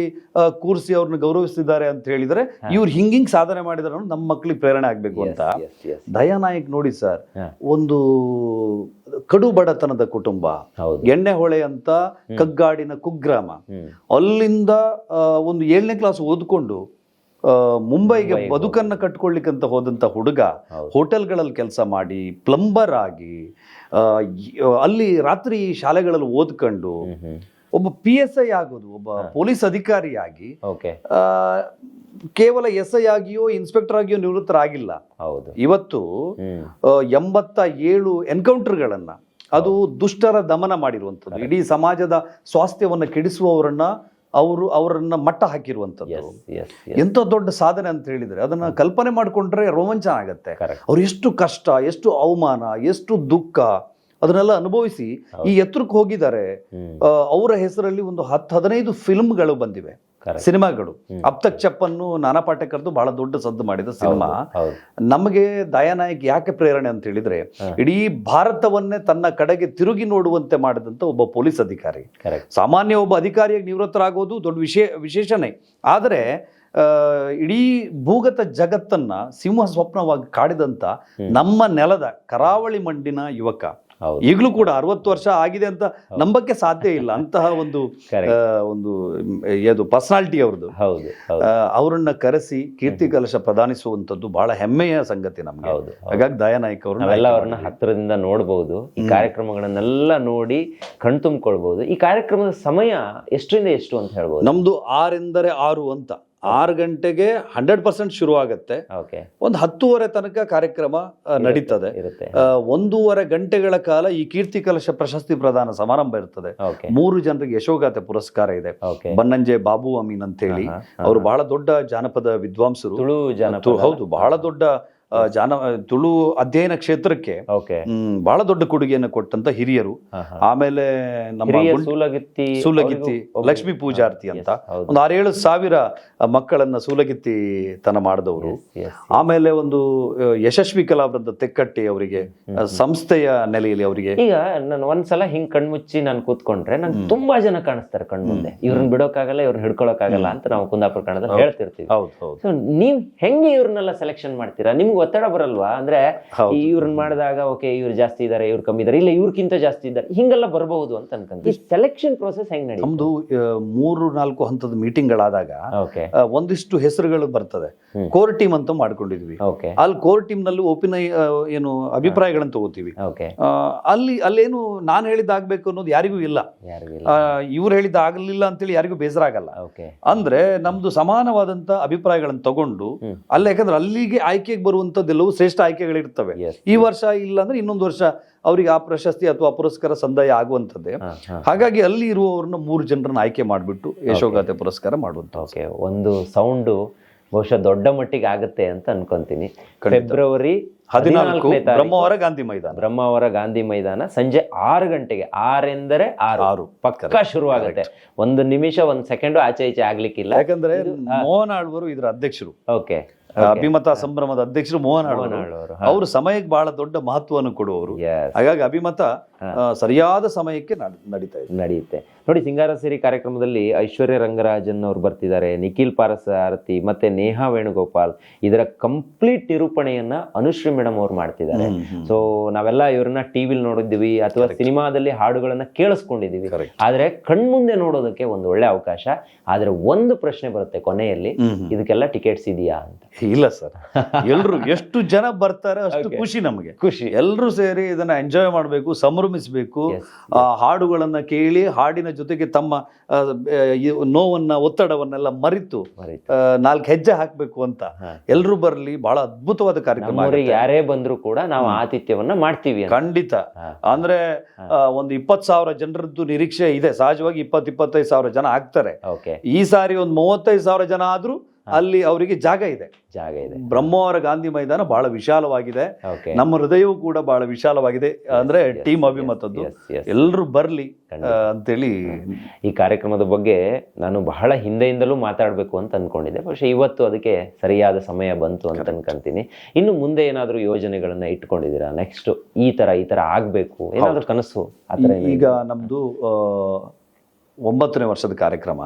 ಕೂರಿಸಿ ಅವ್ರನ್ನ ಗೌರವಿಸ್ತಿದ್ದಾರೆ ಅಂತ ಹೇಳಿದ್ರೆ ಇವ್ರು ಹಿಂಗಿಂಗ್ ಹಿಂಗ್ ಸಾಧನೆ ಮಾಡಿದಾರೆ ನಮ್ಮ ಮಕ್ಕಳಿಗೆ ಪ್ರೇರಣೆ ಆಗ್ಬೇಕು ಅಂತ. ದಯಾನಾಯಕ್ ನೋಡಿ ಸರ್ ಒಂದು ಕಡು ಬಡತನದ ಕುಟುಂಬ. ಎಣ್ಣೆ ಹೊಳೆ ಅಂತ ಕಗ್ಗಾಡಿನ ಕುಗ್ರಾಮ. ಅಲ್ಲಿಂದ ಒಂದು ಏಳನೇ ಕ್ಲಾಸ್ ಓದ್ಕೊಂಡು ಮುಂಬೈಗೆ ಬದುಕನ್ನ ಕಟ್ಕೊಳ್ಳಿಕ್ಕಂತ ಹೋದಂತ ಹುಡುಗ. ಹೋಟೆಲ್ಗಳಲ್ಲಿ ಕೆಲಸ ಮಾಡಿ ಪ್ಲಂಬರ್ ಆಗಿ ಅಲ್ಲಿ ರಾತ್ರಿ ಶಾಲೆಗಳಲ್ಲಿ ಓದ್ಕೊಂಡು ಒಬ್ಬ ಪಿ ಎಸ್ ಐ ಆಗೋದು ಒಬ್ಬ ಪೊಲೀಸ್ ಅಧಿಕಾರಿಯಾಗಿ. ಕೇವಲ ಎಸ್ ಐ ಆಗಿಯೋ ಇನ್ಸ್ಪೆಕ್ಟರ್ ಆಗಿಯೋ ನಿವೃತ್ತರಾಗಿಲ್ಲ. ಹೌದು. ಇವತ್ತು ಎಂಬತ್ತ ಏಳು ಎನ್ಕೌಂಟರ್ಗಳನ್ನ ಅದು ದುಷ್ಟರ ದಮನ ಮಾಡಿರುವಂಥದ್ದು. ಇಡೀ ಸಮಾಜದ ಸ್ವಾಸ್ಥ್ಯವನ್ನ ಕೆಡಿಸುವವರನ್ನ ಅವರು ಅವರನ್ನ ಮಟ್ಟ ಹಾಕಿರುವಂಥದ್ದು. ಎಂತ ದೊಡ್ಡ ಸಾಧನೆ ಅಂತ ಹೇಳಿದ್ರೆ ಅದನ್ನ ಕಲ್ಪನೆ ಮಾಡ್ಕೊಂಡ್ರೆ ರೋಮಾಂಚನ ಆಗತ್ತೆ. ಅವ್ರು ಎಷ್ಟು ಕಷ್ಟ ಎಷ್ಟು ಅವಮಾನ ಎಷ್ಟು ದುಃಖ ಅದನ್ನೆಲ್ಲ ಅನುಭವಿಸಿ ಈ ಎತ್ತರಕ್ಕೆ ಹೋಗಿದ್ದಾರೆ. ಅವರ ಹೆಸರಲ್ಲಿ ಒಂದು ಹತ್ತು ಹದಿನೈದು ಫಿಲ್ಮ್ಗಳು ಬಂದಿವೆ. ಸಿನಿಮಾಗಳು. ಅಪ್ತಕ್ ಚಪ್ಪನ್ನು ನಾನಾ ಪಾಟೇಕರ್ದು ಬಹಳ ದೊಡ್ಡ ಸದ್ದು ಮಾಡಿದ ಸಿನಿಮಾ. ನಮಗೆ ದಯಾನಾಯಕ್ ಯಾಕೆ ಪ್ರೇರಣೆ ಅಂತ ಹೇಳಿದ್ರೆ. ಇಡೀ ಭಾರತವನ್ನೇ ತನ್ನ ಕಡೆಗೆ ತಿರುಗಿ ನೋಡುವಂತೆ ಮಾಡಿದಂತ ಒಬ್ಬ ಪೊಲೀಸ್ ಅಧಿಕಾರಿ. ಸಾಮಾನ್ಯ ಒಬ್ಬ ಅಧಿಕಾರಿಯಾಗಿ ನಿವೃತ್ತರಾಗೋದು ದೊಡ್ಡ ವಿಶೇ ವಿಶೇಷನೇ. ಆದರೆ ಆ, ಇಡೀ ಭೂಗತ ಜಗತ್ತನ್ನ ಸಿಂಹ ಸ್ವಪ್ನವಾಗಿ ಕಾಡಿದಂತ ನಮ್ಮ ನೆಲದ ಕರಾವಳಿ ಮಂಡಿನ ಯುವಕ ಈಗಲೂ ಕೂಡ ಅರವತ್ತು ವರ್ಷ ಆಗಿದೆ ಅಂತ ನಂಬಕ್ಕೆ ಸಾಧ್ಯ ಇಲ್ಲ. ಅಂತಹ ಒಂದು. ಒಂದು ಏನು ಏದು ಪರ್ಸನಾಲಿಟಿ ಅವ್ರದ್ದು. ಹೌದು ಅವರನ್ನ ಕರೆಸಿ ಕೀರ್ತಿ ಕಲಶ ಪ್ರದಾನಿಸುವಂತದ್ದು ಬಹಳ ಹೆಮ್ಮೆಯ ಸಂಗತಿ ನಮ್ಗೆ. ಹೌದು ಹೌದು. ಹಾಗಾಗಿ ದಯಾನಾಯಕ್ ಅವರು ನಾವೆಲ್ಲ ಅವ್ರನ್ನ ಹತ್ತಿರದಿಂದ ನೋಡಬಹುದು ಈ ಕಾರ್ಯಕ್ರಮಗಳನ್ನೆಲ್ಲ ನೋಡಿ ಕಣ್ತುಂಬ್ಕೊಳ್ಬಹುದು ಈ ಕಾರ್ಯಕ್ರಮದ ಸಮಯ ಎಷ್ಟರಿಂದ ಎಷ್ಟು ಅಂತ ಹೇಳ್ಬೋದು? ನಮ್ದು ಆರೆಂದರೆ ಆರು ಅಂತ. ಆರು ಗಂಟೆಗೆ ಹಂಡ್ರೆಡ್ ಪರ್ಸೆಂಟ್ ಶುರು ಆಗುತ್ತೆ ಒಂದು ಹತ್ತೂವರೆ ತನಕ ಕಾರ್ಯಕ್ರಮ ನಡೀತದೆ. ಒಂದೂವರೆ ಗಂಟೆಗಳ ಕಾಲ ಈ ಕೀರ್ತಿ ಕಲಶ ಪ್ರಶಸ್ತಿ ಪ್ರದಾನ ಸಮಾರಂಭ ಇರ್ತದೆ. ಮೂರು ಜನರಿಗೆ ಯಶೋಗಾತೆ ಪುರಸ್ಕಾರ ಇದೆ. ಬನ್ನಂಜೆ ಬಾಬು ಅಮೀನ್ ಅಂತ ಹೇಳಿ ಅವರು ಬಹಳ ದೊಡ್ಡ ಜಾನಪದ ವಿದ್ವಾಂಸರು. ಹೌದು ಬಹಳ ದೊಡ್ಡ ಜಾನ ತುಳು ಅಧ್ಯಯನ ಕ್ಷೇತ್ರಕ್ಕೆ ಬಹಳ ದೊಡ್ಡ ಕೊಡುಗೆಯನ್ನು ಕೊಟ್ಟಂತ ಹಿರಿಯರು. ಆಮೇಲೆ ನಮ್ಮ ಸೂಲಗಿತ್ತಿ ಸೂಲಗಿತ್ತಿ ಅವ್ರಿಗೂ ಪೂಜಾರ್ತಿ ಅಂತ. ಒಂದು ಆರೇಳು ಸಾವಿರ ಮಕ್ಕಳನ್ನ ಸೂಲಗಿತ್ತಿ ತನ ಮಾಡಿದವರು ಆಮೇಲೆ ಒಂದು ಯಶಸ್ವಿ ಕಲಾವೃಂದ ತೆಕ್ಕಟ್ಟಿ ಅವರಿಗೆ ಸಂಸ್ಥೆಯ ನೆಲೆಯಲ್ಲಿ ಅವರಿಗೆ. ಈಗ ನಾನು ಒಂದ್ಸಲ ಹಿಂಗ್ ಕಣ್ಮುಚ್ಚಿ ನಾನು ಕೂತ್ಕೊಂಡ್ರೆ ನಂಗೆ ತುಂಬಾ ಜನ ಕಾಣಿಸ್ತಾರೆ ಕಣ್ಮುಂದೆ. ಇವ್ರನ್ನ ಬಿಡೋಕ್ಕಾಗಲ್ಲ ಇವ್ರನ್ನ ಹಿಡ್ಕೊಳಕ್ಕಾಗಲ್ಲ ಅಂತ ನಾವು ಕುಂದಾಪುರ ಕನ್ನಡದಲ್ಲಿ ಹೇಳ್ತಿರ್ತೀವಿ. ಹೌದು ಹೌದು. ಸೊ ನೀವ್ ಹೆಂಗೆ ಇವ್ರನ್ನೆಲ್ಲ ಸೆಲೆಕ್ಷನ್ ಮಾಡ್ತೀರಾ? ನಿಮ್ಗೆ ಒತ್ತಡ ಬರಲ್ವಾ? ಅಂದ್ರೆ. ಇವ್ರನ್ನ ಮಾಡಿದಾಗ ಓಕೆ ಇವ್ರು ಜಾಸ್ತಿ ಇದಾರೆ ಇವ್ರು ಕಮ್ಮಿ ಇದಾರೆ ಇಲ್ಲ ಇವ್ರಕ್ಕಿಂತ ಜಾಸ್ತಿ ಇದ್ದಾರೆ ಹಿಂಗೆಲ್ಲ ಬರಬಹುದು ಅಂತ ಅನ್ಕೊಂತ ಈ ಸೆಲೆಕ್ಷನ್ ಪ್ರೋಸೆಸ್ ಹೆಂಗ್ ನಡೀತು? ನಮ್ದು ಮೂರು ನಾಲ್ಕು ಹಂತದ ಮೀಟಿಂಗ್ ಗಳಾದಾಗ ಒಂದಿಷ್ಟು ಹೆಸರುಗಳು ಬರ್ತದೆ. ಕೋರ್ ಟೀಮ್ ಅಂತ ಮಾಡ್ಕೊಂಡಿದ್ವಿ. ಓಕೆ. ಅಲ್ಲಿ ಕೋರ್ ಟೀಮ್ನಲ್ಲಿ ಓಪಿನ ಏನು ಅಭಿಪ್ರಾಯಗಳನ್ನು ತಗೋತೀವಿ. ಅಲ್ಲಿ ಅಲ್ಲೇನು ನಾನು ಹೇಳಿದ್ದಾಗ್ಬೇಕು ಅನ್ನೋದು ಯಾರಿಗೂ ಇಲ್ಲ. ಇವ್ರು ಹೇಳಿದ ಅಂತ ಅಂತೇಳಿ ಯಾರಿಗೂ ಬೇಜಾರಾಗಲ್ಲ ಓಕೆ. ಅಂದ್ರೆ ನಮ್ದು ಸಮಾನವಾದಂತ ಅಭಿಪ್ರಾಯಗಳನ್ನು ತಗೊಂಡು. ಅಲ್ಲ ಯಾಕಂದ್ರೆ ಅಲ್ಲಿಗೆ ಆಯ್ಕೆಗೆ ಬರುವಂತದ್ದೆಲ್ಲವೂ ಶ್ರೇಷ್ಠ ಆಯ್ಕೆಗಳಿರ್ತವೆ. ಈ ವರ್ಷ ಇಲ್ಲ ಅಂದ್ರೆ ಇನ್ನೊಂದು ವರ್ಷ ಅವರಿಗೆ ಆ ಪ್ರಶಸ್ತಿ ಅಥವಾ ಪುರಸ್ಕಾರ ಸಂದಾಯ ಹಾ ಹಾಗಾಗಿ ಅಲ್ಲಿ ಇರುವವರನ್ನ ಮೂರು ಜನರನ್ನ ಆಯ್ಕೆ ಮಾಡಿಬಿಟ್ಟು ಯಶೋಗಾಥೆ ಪುರಸ್ಕಾರ ಮಾಡುವಂತ ಓಕೆ ಒಂದು ಸೌಂಡು ಬಹುಶಃ ದೊಡ್ಡ ಮಟ್ಟಿಗೆ ಆಗುತ್ತೆ ಅಂತ ಅನ್ಕೊಂತೀನಿ. ಫೆಬ್ರವರಿ ಹದಿನಾಲ್ಕು ಬ್ರಹ್ಮಾವರ ಗಾಂಧಿ ಮೈದಾನ. ಬ್ರಹ್ಮಾವರ ಗಾಂಧಿ ಮೈದಾನ ಸಂಜೆ ಆರು ಗಂಟೆಗೆ ಆರೆಂದರೆ ಆರು. ಆರು ಪಕ್ಕ. ಶುರುವಾಗುತ್ತೆ. ಒಂದು ನಿಮಿಷ ಒಂದು ಸೆಕೆಂಡ್ ಆಚೆ ಈಚೆ ಆಗ್ಲಿಕ್ಕಿಲ್ಲ. ಯಾಕಂದ್ರೆ ಮೋಹನ್ ಆಳ್ವರು ಇದರ ಅಧ್ಯಕ್ಷರು. ಓಕೆ ಅಭಿಮತ ಸಂಭ್ರಮದ ಅಧ್ಯಕ್ಷರು ಮೋಹನ್ ಅವರು ಅವರು ಸಮಯಕ್ಕೆ ಬಹಳ ದೊಡ್ಡ ಮಹತ್ವವನ್ನು ಕೊಡುವವರು. ಹಾಗಾಗಿ ಅಭಿಮತ ಸರಿಯಾದ ಸಮಯಕ್ಕೆ ನಡ್- ನಡೀತಾ ಇದೆ. ನಡೆಯುತ್ತೆ ನೋಡಿ ಸಿಂಗಾರ ಸೇರಿ ಕಾರ್ಯಕ್ರಮದಲ್ಲಿ ಐಶ್ವರ್ಯ ರಂಗರಾಜನ್ ಅವರು ಬರ್ತಿದ್ದಾರೆ ನಿಖಿಲ್ ಪಾರಸಾರಥಿ ಮತ್ತೆ ನೇಹಾ ವೇಣುಗೋಪಾಲ್. ಇದರ ಕಂಪ್ಲೀಟ್ ನಿರೂಪಣೆಯನ್ನ ಅನುಶ್ರೀ ಮೇಡಮ್ ಅವ್ರು ಮಾಡ್ತಿದ್ದಾರೆ. ಸೊ ನಾವೆಲ್ಲ ಇವ್ರನ್ನ ಟಿವಿಲಿ ನೋಡಿದ್ದೀವಿ ಅಥವಾ ಸಿನಿಮಾದಲ್ಲಿ ಹಾಡುಗಳನ್ನ ಕೇಳಿಸ್ಕೊಂಡಿದೀವಿ Correct. ಆದ್ರೆ ಕಣ್ಮುಂದೆ ನೋಡೋದಕ್ಕೆ ಒಂದು ಒಳ್ಳೆ ಅವಕಾಶ. ಆದ್ರೆ ಒಂದು ಪ್ರಶ್ನೆ ಬರುತ್ತೆ ಕೊನೆಯಲ್ಲಿ. ಇದಕ್ಕೆಲ್ಲ ಟಿಕೆಟ್ಸ್ ಇದೆಯಾ ಅಂತ. ಇಲ್ಲ ಸರ್. ಎಲ್ರು ಎಷ್ಟು ಜನ ಬರ್ತಾರೆ ಅಷ್ಟು ಖುಷಿ ನಮಗೆ. ಖುಷಿ. ಎಲ್ಲರೂ ಸೇರಿ ಇದನ್ನ ಎಂಜಾಯ್ ಮಾಡಬೇಕು ಸಂಭ್ರಮಿಸಬೇಕು ಹಾಡುಗಳನ್ನ ಕೇಳಿ ಹಾಡಿನ ಜೊತೆಗೆ ತಮ್ಮ ನೋವನ್ನ ಒತ್ತಡವನ್ನೆಲ್ಲ ಮರಿತು. ನಾಲ್ಕು ಹೆಜ್ಜೆ ಹಾಕಬೇಕು ಅಂತ. ಎಲ್ಲರೂ ಬರಲಿ ಬಹಳ ಅದ್ಭುತವಾದ ಕಾರ್ಯಕ್ರಮ ಯಾರೇ ಬಂದರೂ ಕೂಡ ನಾವು ಆತಿಥ್ಯವನ್ನ ಮಾಡ್ತೀವಿ ಖಂಡಿತ. ಅಂದ್ರೆ ಒಂದು ಇಪ್ಪತ್ ಸಾವಿರ ಜನರದ್ದು ನಿರೀಕ್ಷೆ ಇದೆ. ಸಹಜವಾಗಿ ಇಪ್ಪತ್ತು ಇಪ್ಪತ್ತೈದು ಸಾವಿರ ಜನ ಆಗ್ತಾರೆ. ಈ ಸಾರಿ ಒಂದು ಮೂವತ್ತೈದು ಸಾವಿರ ಜನ ಆದ್ರೂ ಅಲ್ಲಿ ಅವರಿಗೆ ಜಾಗ ಇದೆ. ಜಾಗ ಇದೆ. ಬ್ರಹ್ಮಾವರ ಗಾಂಧಿ ಮೈದಾನ ಬಹಳ ವಿಶಾಲವಾಗಿದೆ. ನಮ್ಮ ಹೃದಯವೂ ಕೂಡ ಬಹಳ ವಿಶಾಲವಾಗಿದೆ ಅಂದ್ರೆ ಟೀಮ್ ಅಭಿಮತದ್ದು. ಎಲ್ಲರೂ ಬರ್ಲಿ ಅಂತೇಳಿ ಈ ಕಾರ್ಯಕ್ರಮದ ಬಗ್ಗೆ ನಾನು ಬಹಳ ಹಿಂದೆಯಿಂದಲೂ ಮಾತಾಡಬೇಕು ಅಂತ ಅನ್ಕೊಂಡಿದ್ದೆ. ಬಹುಶಃ ಇವತ್ತು ಅದಕ್ಕೆ ಸರಿಯಾದ ಸಮಯ ಬಂತು ಅಂತ ಅನ್ಕೊಂತೀನಿ. ಇನ್ನು ಮುಂದೆ ಏನಾದರೂ ಯೋಜನೆಗಳನ್ನ ಇಟ್ಕೊಂಡಿದ್ದೀರಾ? ನೆಕ್ಸ್ಟ್ ಈ ತರ ಈ ತರ ಆಗ್ಬೇಕು. ಏನಾದರೂ ಕನಸು ಈಗ ನಮ್ದು ಒಂಬತ್ತನೇ ವರ್ಷದ ಕಾರ್ಯಕ್ರಮ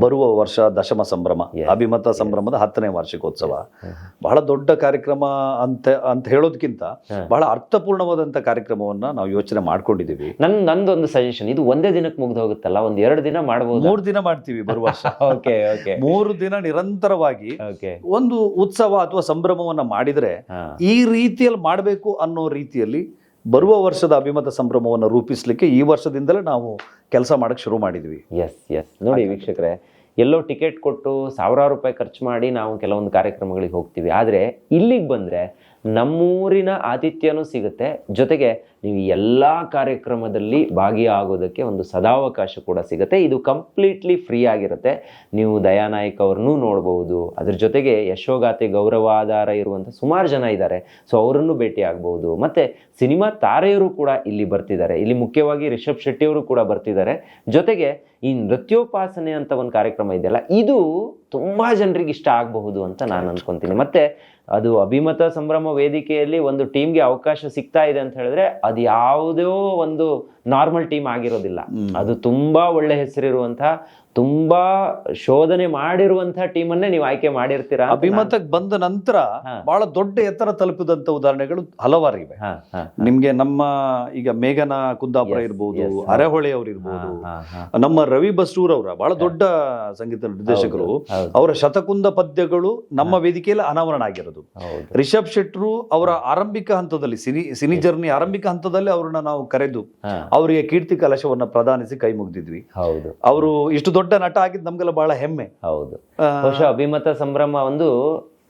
ಬರುವ ವರ್ಷ ದಶಮ ಸಂಭ್ರಮ ಅಭಿಮತ ಸಂಭ್ರಮದ ಹತ್ತನೇ ವಾರ್ಷಿಕೋತ್ಸವ. ಬಹಳ ದೊಡ್ಡ ಕಾರ್ಯಕ್ರಮ ಅಂತ ಅಂತ ಹೇಳೋದಕ್ಕಿಂತ ಬಹಳ ಅರ್ಥಪೂರ್ಣವಾದಂತ ಕಾರ್ಯಕ್ರಮವನ್ನ ನಾವು ಯೋಚನೆ ಮಾಡ್ಕೊಂಡಿದೀವಿ ನನ್ ನಂದೊಂದು ಸಜೆಷನ್ ಇದು ಒಂದೇ ದಿನಕ್ಕೆ ಮುಗ್ದು ಹೋಗುತ್ತಲ್ಲ ಒಂದ್ ಎರಡು ದಿನ ಮಾಡಬಹುದು ಮೂರು ದಿನ ಮಾಡ್ತೀವಿ ಬರುವ ವರ್ಷ. ಓಕೆ ಓಕೆ ಮೂರು ದಿನ ನಿರಂತರವಾಗಿ ಒಂದು ಉತ್ಸವ ಅಥವಾ ಸಂಭ್ರಮವನ್ನ ಮಾಡಿದ್ರೆ ಈ ರೀತಿಯಲ್ಲಿ ಮಾಡಬೇಕು ಅನ್ನೋ ರೀತಿಯಲ್ಲಿ ಬರುವ ವರ್ಷದ ಅಭಿಮತ ಸಂಭ್ರಮವನ್ನು ರೂಪಿಸ್ಲಿಕ್ಕೆ ಈ ವರ್ಷದಿಂದಲೇ ನಾವು ಕೆಲಸ ಮಾಡೋಕ್ಕೆ ಶುರು ಮಾಡಿದ್ವಿ. ಎಸ್ ಎಸ್ ನೋಡಿ ವೀಕ್ಷಕರೇ ಎಲ್ಲೋ ಟಿಕೆಟ್ ಕೊಟ್ಟು ಸಾವಿರಾರು ರೂಪಾಯಿ ಖರ್ಚು ಮಾಡಿ ನಾವು ಕೆಲವೊಂದು ಕಾರ್ಯಕ್ರಮಗಳಿಗೆ ಹೋಗ್ತೀವಿ. ಆದರೆ ಇಲ್ಲಿಗೆ ಬಂದರೆ ನಮ್ಮೂರಿನ ಆತಿಥ್ಯನೂ ಸಿಗುತ್ತೆ. ಜೊತೆಗೆ ನೀವು ಎಲ್ಲ ಕಾರ್ಯಕ್ರಮದಲ್ಲಿ ಭಾಗಿಯಾಗೋದಕ್ಕೆ ಒಂದು ಸದಾವಕಾಶ ಕೂಡ ಸಿಗುತ್ತೆ. ಇದು ಕಂಪ್ಲೀಟ್ಲಿ ಫ್ರೀ ಆಗಿರುತ್ತೆ. ನೀವು ದಯಾನಾಯಕ್ ಅವ್ರನ್ನೂ ನೋಡ್ಬೋದು. ಅದ್ರ ಜೊತೆಗೆ ಯಶೋಗಾಥೆ ಗೌರವಾಧಾರ ಇರುವಂಥ ಸುಮಾರು ಜನ ಇದ್ದಾರೆ. ಸೊ ಅವರನ್ನು ಭೇಟಿ ಆಗ್ಬೋದು. ಮತ್ತು ಸಿನಿಮಾ ತಾರೆಯರು ಕೂಡ ಇಲ್ಲಿ ಬರ್ತಿದ್ದಾರೆ. ಇಲ್ಲಿ ಮುಖ್ಯವಾಗಿ ರಿಷಬ್ ಶೆಟ್ಟಿಯವರು ಕೂಡ ಬರ್ತಿದ್ದಾರೆ. ಜೊತೆಗೆ ಈ ನೃತ್ಯೋಪಾಸನೆ ಅಂತ ಒಂದು ಕಾರ್ಯಕ್ರಮ ಇದೆಯಲ್ಲ, ಇದು ತುಂಬ ಜನರಿಗೆ ಇಷ್ಟ ಆಗಬಹುದು ಅಂತ ನಾನು ಅಂದ್ಕೊತೀನಿ ಮತ್ತೆ ಅದು ಅಭಿಮತ ಸಂಭ್ರಮ ವೇದಿಕೆಯಲ್ಲಿ ಒಂದು ಟೀಮ್ಗೆ ಅವಕಾಶ ಸಿಗ್ತಾ ಇದೆ ಅಂತ ಹೇಳಿದ್ರೆ ಅದು ಯಾವುದೋ ಒಂದು ನಾರ್ಮಲ್ ಟೀಮ್ ಆಗಿರೋದಿಲ್ಲ. ಅದು ತುಂಬಾ ಒಳ್ಳೆ ಹೆಸರಿರುವಂತಹ ತುಂಬಾ ಶೋಧನೆ ಮಾಡಿರುವಂತಹ ಟೀಮನ್ನೇ ನೀವು ಆಯ್ಕೆ ಮಾಡಿರ್ತೀರಾ ಅಭಿಮತಕ್ಕೆ ಬಂದ ನಂತರ. ಬಹಳ ದೊಡ್ಡ ಎತ್ತರ ತಲುಪಿದಂತ ಉದಾಹರಣೆಗಳು ಹಲವಾರಿವೆ ನಿಮ್ಗೆ ನಮ್ಮ ಈಗ ಮೇಘನ ಕುಂದಾಪುರ ಇರ್ಬೋದು. ಅರೆಹೊಳೆ ಅವ್ರು ಇರ್ಬೋದು. ನಮ್ಮ ರವಿ ಬಸ್ರೂರ್ ಅವರ ಬಹಳ ದೊಡ್ಡ ಸಂಗೀತ ನಿರ್ದೇಶಕರು ಅವರ ಶತಕುಂದ ಪದ್ಯಗಳು ನಮ್ಮ ವೇದಿಕೆಯಲ್ಲಿ ಅನಾವರಣ ಆಗಿರೋದು. ರಿಷಬ್ ಶೆಟ್ರು ಅವರ ಆರಂಭಿಕ ಹಂತದಲ್ಲಿ ಸಿನಿ ಸಿನಿ ಜರ್ನಿ ಆರಂಭಿಕ ಹಂತದಲ್ಲಿ ಅವ್ರನ್ನ ನಾವು ಕರೆದು ಅವರಿಗೆ ಕೀರ್ತಿ ಕಲಶವನ್ನ ಪ್ರದಾನಿಸಿ ಕೈ ಮುಗಿದಿದ್ವಿ. ಅವರು ಇಷ್ಟು ದೊಡ್ಡ ನಟ ಆಗಿದ್ದು ನಮಗೆಲ್ಲ ಬಹಳ ಹೆಮ್ಮೆ. ಹೌದು. ಬಹುಶಃ ಅಭಿಮತ ಸಂಭ್ರಮ ಒಂದು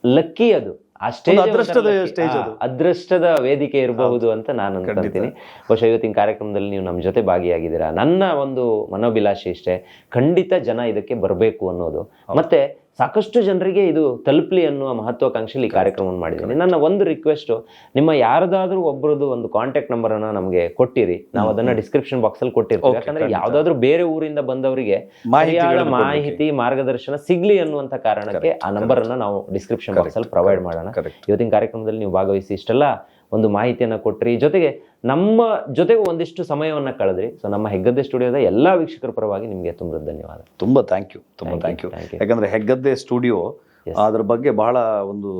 ಲಕ್ಕಿ ಅದು. ಅಷ್ಟೇ ಅದೃಷ್ಟದ ಸ್ಟೇಜ್ ಅದು. ಅದೃಷ್ಟದ ವೇದಿಕೆ ಇರಬಹುದು ಅಂತ ನಾನು ಅನ್ಕೊಂತೀನಿ ಬಹುಶಃ ಇವತ್ತಿನ ಕಾರ್ಯಕ್ರಮದಲ್ಲಿ ನೀವು ನಮ್ಮ ಜೊತೆ ಭಾಗಿಯಾಗಿದ್ದೀರಾ. ನನ್ನ ಒಂದು ಮನೋಭಿಲಾಷೆ ಇಷ್ಟೇ. ಖಂಡಿತ ಜನ ಇದಕ್ಕೆ ಬರಬೇಕು ಅನ್ನೋದು. ಮತ್ತೆ ಸಾಕಷ್ಟು ಜನರಿಗೆ ಇದು ತಲುಪಲಿ ಅನ್ನುವ ಮಹತ್ವಾಕಾಂಕ್ಷೆಯಲ್ಲಿ ಈ ಕಾರ್ಯಕ್ರಮವನ್ನು ಮಾಡಿದ್ದೀನಿ. ನನ್ನ ಒಂದು ರಿಕ್ವೆಸ್ಟು ನಿಮ್ಮ ಯಾರದಾದ್ರೂ ಒಬ್ಬರದು ಒಂದು ಕಾಂಟ್ಯಾಕ್ಟ್ ನಂಬರ್ ಅನ್ನ ನಮಗೆ ಕೊಟ್ಟಿರಿ. ನಾವು ಅದನ್ನ ಡಿಸ್ಕ್ರಿಪ್ಷನ್ ಬಾಕ್ಸ್ ಅಲ್ಲಿ ಕೊಟ್ಟಿರ್ತೀವಿ. ಯಾಕಂದ್ರೆ. ಯಾವ್ದಾದ್ರು ಬೇರೆ ಊರಿಂದ ಬಂದವರಿಗೆ ಮಾಹಿತಿ ಮಾರ್ಗದರ್ಶನ ಸಿಗ್ಲಿ ಅನ್ನುವಂತ ಕಾರಣಕ್ಕೆ ಆ ನಂಬರ್ ಅನ್ನ ನಾವು ಡಿಸ್ಕ್ರಿಪ್ಷನ್ ಬಾಕ್ಸ್ ಅಲ್ಲಿ ಪ್ರೊವೈಡ್ ಮಾಡೋಣ. ಇವತ್ತಿನ ಕಾರ್ಯಕ್ರಮದಲ್ಲಿ ನೀವು ಭಾಗವಹಿಸಿ ಇಷ್ಟೆಲ್ಲ ಒಂದು ಮಾಹಿತಿಯನ್ನ ಕೊಟ್ರಿ. ಜೊತೆಗೆ ನಮ್ಮ ಜೊತೆಗೆ ಒಂದಿಷ್ಟು ಸಮಯವನ್ನ ಕಳೆದ್ರಿ. ಸೊ ನಮ್ಮ ಹೆಗ್ಗದ್ದೆ ಸ್ಟುಡಿಯೋದ ಎಲ್ಲ ವೀಕ್ಷಕರ ಪರವಾಗಿ ನಿಮಗೆ ತುಂಬ ಧನ್ಯವಾದ. ತುಂಬಾ ಥ್ಯಾಂಕ್ ಯು ತುಂಬಾ ಥ್ಯಾಂಕ್ ಯು ಯಾಕಂದರೆ ಹೆಗ್ಗದ್ದೆ ಸ್ಟುಡಿಯೋ. ಅದ್ರ ಬಗ್ಗೆ ಬಹಳ ಒಂದು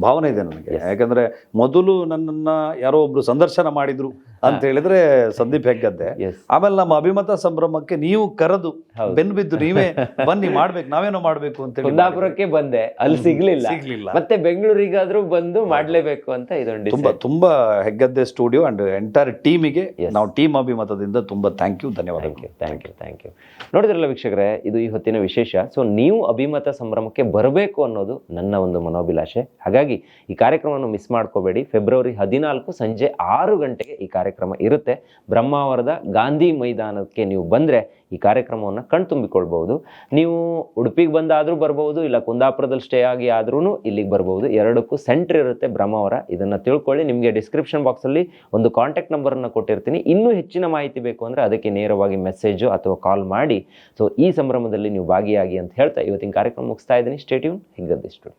ಭಾವನೆ ಇದೆ ನನಗೆ ಯಾಕಂದ್ರೆ ಮೊದಲು ನನ್ನನ್ನ ಯಾರೋ ಒಬ್ಬರು ಸಂದರ್ಶನ ಮಾಡಿದ್ರು. ಅಂತ ಹೇಳಿದ್ರೆ ಸಂದೀಪ್ ಹೆಗ್ಗದ್ದೆ. ಆಮೇಲೆ ನಮ್ಮ ಅಭಿಮತ ಸಂಭ್ರಮಕ್ಕೆ ನೀವು ಕರೆದು ಬೆನ್ ಬಿದ್ದು ನೀವೇ ಬನ್ನಿ ಮಾಡ್ಬೇಕು ನಾವೇನೋ ಮಾಡ್ಬೇಕು ಅಂತ ಕುಂದಾಪುರಕ್ಕೆ ಬಂದೆ. ಅಲ್ಲಿ ಸಿಗ್ಲಿಲ್ಲ. ಸಿಗ್ಲಿಲ್ಲ. ಮತ್ತೆ ಬೆಂಗಳೂರಿಗಾದ್ರೂ ಬಂದು ಮಾಡ್ಲೇಬೇಕು ಅಂತ ಇದೊಂದು ತುಂಬಾ ತುಂಬಾ ಹೆಗ್ಗದ್ದೆ ಸ್ಟುಡಿಯೋ ಅಂಡ್ ಎಂಟೈರ್ ಟೀಮಿಗೆ. ನಾವು ಟೀಮ್ ಅಭಿಮತದಿಂದ ತುಂಬಾ ಥ್ಯಾಂಕ್ ಯು ಧನ್ಯವಾದ thank you thank you thank you ನೋಡಿದ್ರಲ್ಲ ವೀಕ್ಷಕರೇ ಇದು ಈ ಹೊತ್ತಿನ ವಿಶೇಷ. ಸೊ ನೀವು ಅಭಿಮತ ಸಂಭ್ರಮಕ್ಕೆ ಬರಬೇಕು ಅನ್ನೋದು ನನ್ನ ಒಂದು ಮನೋಭಿಲಾಷೆ. ಹಾಗಾಗಿ ಈ ಕಾರ್ಯಕ್ರಮವನ್ನು ಮಿಸ್ ಮಾಡ್ಕೋಬೇಡಿ. ಫೆಬ್ರವರಿ ಹದಿನಾಲ್ಕು ಸಂಜೆ ಆರು ಗಂಟೆಗೆ ಈ ಕಾರ್ಯಕ್ರಮ ಇರುತ್ತೆ. ಬ್ರಹ್ಮಾವರದ ಗಾಂಧಿ ಮೈದಾನಕ್ಕೆ ನೀವು ಬಂದರೆ ಈ ಕಾರ್ಯಕ್ರಮವನ್ನು ಕಣ್ತುಂಬಿಕೊಳ್ಬಹುದು. ನೀವು ಉಡುಪಿಗೆ ಬಂದಾದರೂ ಬರ್ಬೋದು ಇಲ್ಲ ಕುಂದಾಪುರದಲ್ಲಿ ಸ್ಟೇ ಆಗಿ ಆದ್ರೂ ಇಲ್ಲಿಗೆ ಬರ್ಬೋದು ಎರಡಕ್ಕೂ ಸೆಂಟ್ರ್ ಇರುತ್ತೆ ಬ್ರಹ್ಮಾವರ ಇದನ್ನು ತಿಳ್ಕೊಳ್ಳಿ, ನಿಮಗೆ ಡಿಸ್ಕ್ರಿಪ್ಷನ್ ಬಾಕ್ಸಲ್ಲಿ ಒಂದು ಕಾಂಟ್ಯಾಕ್ಟ್ ನಂಬರನ್ನು ಕೊಟ್ಟಿರ್ತೀನಿ. ಇನ್ನೂ ಹೆಚ್ಚಿನ ಮಾಹಿತಿ ಬೇಕು ಅಂದರೆ ಅದಕ್ಕೆ ನೇರವಾಗಿ ಮೆಸೇಜು ಅಥವಾ ಕಾಲ್ ಮಾಡಿ. ಸೊ ಈ ಸಂಭ್ರಮದಲ್ಲಿ ನೀವು ಭಾಗಿಯಾಗಿ ಅಂತ ಹೇಳ್ತಾ ಇವತ್ತಿನ ಕಾರ್ಯಕ್ರಮ ಮುಗಿಸ್ತಾ ಇದ್ದೀನಿ. ಸ್ಟೇಟ್ಯೂನ್ ಹಿಂಗದ್ದಿಷ್ಟು